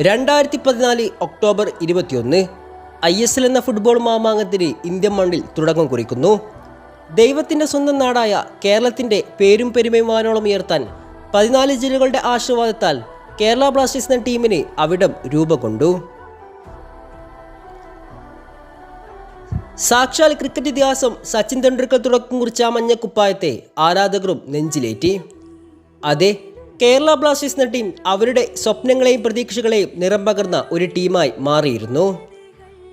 രണ്ടായിരത്തി പതിനാല് ഒക്ടോബർ ഇരുപത്തിയൊന്ന് ഐ എസ് എൽ എന്ന ഫുട്ബോൾ മാമാങ്കത്തിന് ഇന്ത്യൻ മണ്ണിൽ തുടക്കം കുറിക്കുന്നു. ദൈവത്തിന്റെ സ്വന്തം നാടായ കേരളത്തിന്റെ പേരും പെരുമയും വാനോളം ഉയർത്താൻ പതിനാല് ജില്ലകളുടെ ആശീർവാദത്താൽ കേരള ബ്ലാസ്റ്റേഴ്സ് എന്ന ടീമിന് അവിടം രൂപം കൊണ്ടു സാക്ഷാൽ ക്രിക്കറ്റ് ഇതിഹാസം സച്ചിൻ തെണ്ടുൽക്കർ തുടക്കം കുറിച്ച മഞ്ഞക്കുപ്പായത്തെ ആരാധകരും നെഞ്ചിലേറ്റി. അതെ കേരള ബ്ലാസ്റ്റേഴ്സ് എന്ന ടീം അവരുടെ സ്വപ്നങ്ങളെയും പ്രതീക്ഷകളെയും നിറം പകർന്ന ഒരു ടീമായി മാറിയിരുന്നു.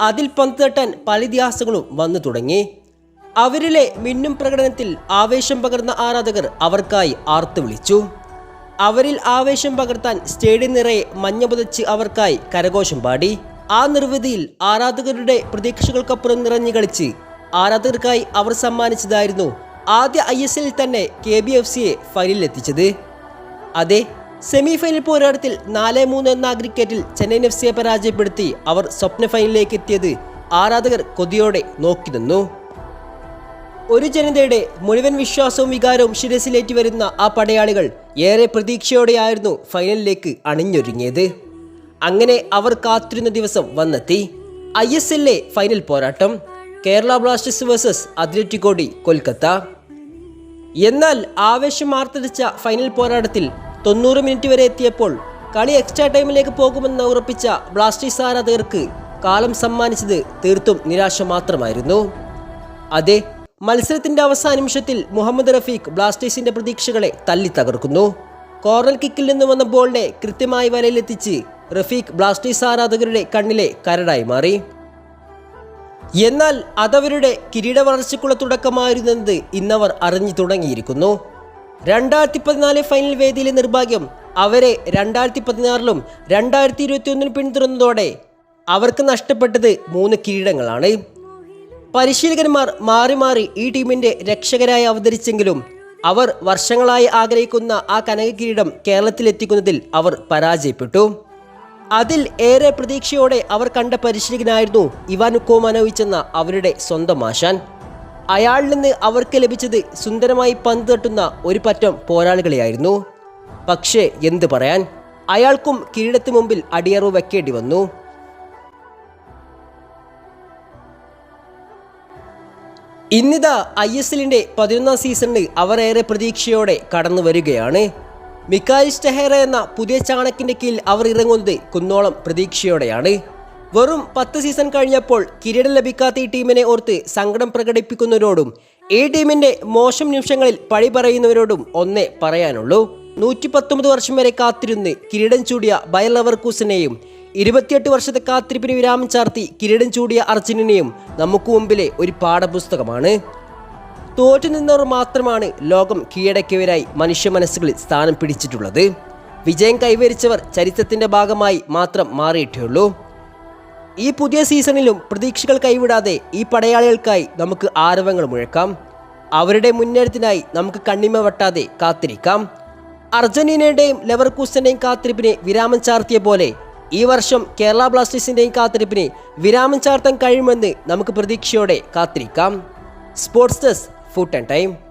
അതിൽ പന്ത് തട്ടാൻ പല ഇതിഹാസങ്ങളും വന്നു തുടങ്ങി. അവരിലെ മിന്നും പ്രകടനത്തിൽ ആവേശം പകർന്ന ആരാധകർ അവർക്കായി ആർത്തു വിളിച്ചു. അവരിൽ ആവേശം പകർത്താൻ സ്റ്റേഡിയം നിറയെ മഞ്ഞ പുതച്ച് അവർക്കായി കരഘോഷം പാടി. ആ നിർവൃതിയിൽ ആരാധകരുടെ പ്രതീക്ഷകൾക്കപ്പുറം നിറഞ്ഞു കളിച്ച് ആരാധകർക്കായി അവർ സമ്മാനിച്ചതായിരുന്നു ആദ്യ ഐ എസ് എല്ലിൽ തന്നെ കെ ബി എഫ് സിയെ ഫൈനലിലെത്തിച്ചത്. അതെ സെമി ഫൈനൽ പോരാട്ടത്തിൽ നാല് മൂന്ന് എന്ന ക്രിക്കറ്റിൽ ചെന്നൈയിൻ എഫ് സിയെ പരാജയപ്പെടുത്തി അവർ സ്വപ്ന ഫൈനലിലേക്ക് എത്തിയത് ആരാധകർ കൊതിയോടെ നോക്കി നിന്നു. ഒരു ജനതയുടെ മുഴുവൻ വിശ്വാസവും വികാരവും ശിരസിലേറ്റി വരുന്ന ആ പടയാളികൾ ഏറെ പ്രതീക്ഷയോടെയായിരുന്നു ഫൈനലിലേക്ക് അണിഞ്ഞൊരുങ്ങിയത്. അങ്ങനെ അവർ കാത്തിരുന്ന ദിവസം വന്നെത്തി. ഐ എസ് എല്ലിലെ ഫൈനൽ പോരാട്ടം. കേരള ബ്ലാസ്റ്റേഴ്സ് വേഴ്സസ് അത്ലറ്റിക്കോടി കൊൽക്കത്ത. എന്നാൽ ആവേശം ഫൈനൽ പോരാട്ടത്തിൽ തൊണ്ണൂറ് മിനിറ്റ് വരെ എത്തിയപ്പോൾ കളി എക്സ്ട്രാ ടൈമിലേക്ക് പോകുമെന്ന് ഉറപ്പിച്ച ബ്ലാസ്റ്റേഴ്സ് ആരാധകർക്ക് കാലം സമ്മാനിച്ചത് തീർത്തും നിരാശ മാത്രമായിരുന്നു. അതെ മത്സരത്തിന്റെ അവസാന നിമിഷത്തിൽ മുഹമ്മദ് റഫീഖ് ബ്ലാസ്റ്റേഴ്സിന്റെ പ്രതീക്ഷകളെ തല്ലി തകർക്കുന്നു. കോർണർ കിക്കിൽ നിന്ന് വന്ന ബോളിനെ കൃത്യമായി വലയിലെത്തിച്ച് റഫീഖ് ബ്ലാസ്റ്റേഴ്സ് ആരാധകരുടെ കണ്ണിലെ കരടായി മാറി. എന്നാൽ അതവരുടെ കിരീട വളർച്ചയ്ക്കുള്ള തുടക്കമായിരുന്നത് ഇന്നവർ അറിഞ്ഞു തുടങ്ങിയിരിക്കുന്നു. രണ്ടായിരത്തി പതിനാല് ഫൈനൽ വേദിയിലെ നിർഭാഗ്യം അവരെ രണ്ടായിരത്തി പതിനാറിലും രണ്ടായിരത്തി ഇരുപത്തി ഒന്നിനും പിന്തുടർന്നതോടെ അവർക്ക് നഷ്ടപ്പെട്ടത് മൂന്ന് കിരീടങ്ങളാണ്. പരിശീലകന്മാർ മാറി മാറി ഈ ടീമിന്റെ രക്ഷകരായി അവതരിച്ചെങ്കിലും അവർ വർഷങ്ങളായി ആഗ്രഹിക്കുന്ന ആ കനക കിരീടം കേരളത്തിലെത്തിക്കുന്നതിൽ അവർ പരാജയപ്പെട്ടു. അതിൽ ഏറെ പ്രതീക്ഷയോടെ അവർ കണ്ട പരിശീലകനായിരുന്നു ഇവാൻ കോമാനോവിച്ച് എന്ന അവരുടെ സ്വന്തം ആശാൻ. അയാളിൽ നിന്ന് അവർക്ക് ലഭിച്ചത് സുന്ദരമായി പന്ത് തട്ടുന്ന ഒരു പറ്റം പോരാളികളെയായിരുന്നു. പക്ഷേ എന്ത് പറയാൻ? അയാൾക്കും കിരീടത്തിന് മുമ്പിൽ അടിയറവ് വെക്കേണ്ടി വന്നു. ഇന്നിതാ ഐ എസ് എല്ലിന്റെ പതിനൊന്നാം സീസണിൽ അവർ ഏറെ പ്രതീക്ഷയോടെ കടന്നു വരികയാണ് മിക്കാലിസ് ടെഹേറ എന്ന പുതിയ ചാണക്കിന്റെ കീഴിൽ അവർ ഇറങ്ങുന്നത് കുന്നോളം പ്രതീക്ഷയോടെയാണ്. വെറും പത്ത് സീസൺ കഴിഞ്ഞപ്പോൾ കിരീടം ലഭിക്കാത്ത ഈ ടീമിനെ ഓർത്ത് സങ്കടം പ്രകടിപ്പിക്കുന്നവരോടും ഈ ടീമിന്റെ മോശം നിമിഷങ്ങളിൽ പഴി പറയുന്നവരോടും ഒന്നേ പറയാനുള്ളൂ. നൂറ്റി പത്തൊമ്പത് വർഷം വരെ കാത്തിരുന്ന് കിരീടം ചൂടിയ ബയർ ലവർക്കൂസിനെയും ഇരുപത്തിയെട്ട് വർഷത്തെ കാത്തിരിപ്പിന് വിരാമം ചാർത്തി കിരീടം ചൂടിയ അർജന്റീനയും നമുക്ക് മുമ്പിലെ ഒരു പാഠപുസ്തകമാണ്. തോറ്റു നിന്നവർ മാത്രമാണ് ലോകം കീഴടക്കിയവരായി മനുഷ്യ മനസ്സുകളിൽ സ്ഥാനം പിടിച്ചിട്ടുള്ളത്. വിജയം കൈവരിച്ചവർ ചരിത്രത്തിന്റെ ഭാഗമായി മാത്രം മാറിയിട്ടേ ഈ പുതിയ സീസണിലും പ്രതീക്ഷകൾ കൈവിടാതെ ഈ പടയാളികൾക്കായി നമുക്ക് ആരവങ്ങൾ മുഴക്കാം. അവരുടെ മുന്നേറ്റത്തിനായി നമുക്ക് കണ്ണിമ വട്ടാതെ കാത്തിരിക്കാം. അർജന്റീനയുടെയും ലെവർകൂസന്റെയും കാത്തിരിപ്പിന് വിരാമം ചാർത്തിയ പോലെ ഈ വർഷം കേരള ബ്ലാസ്റ്റേഴ്സിന്റെയും കാത്തിരിപ്പിന് വിരാമം ചാർത്താൻ കഴിയുമെന്ന് നമുക്ക് പ്രതീക്ഷയോടെ കാത്തിരിക്കാം. Sports desk food and time.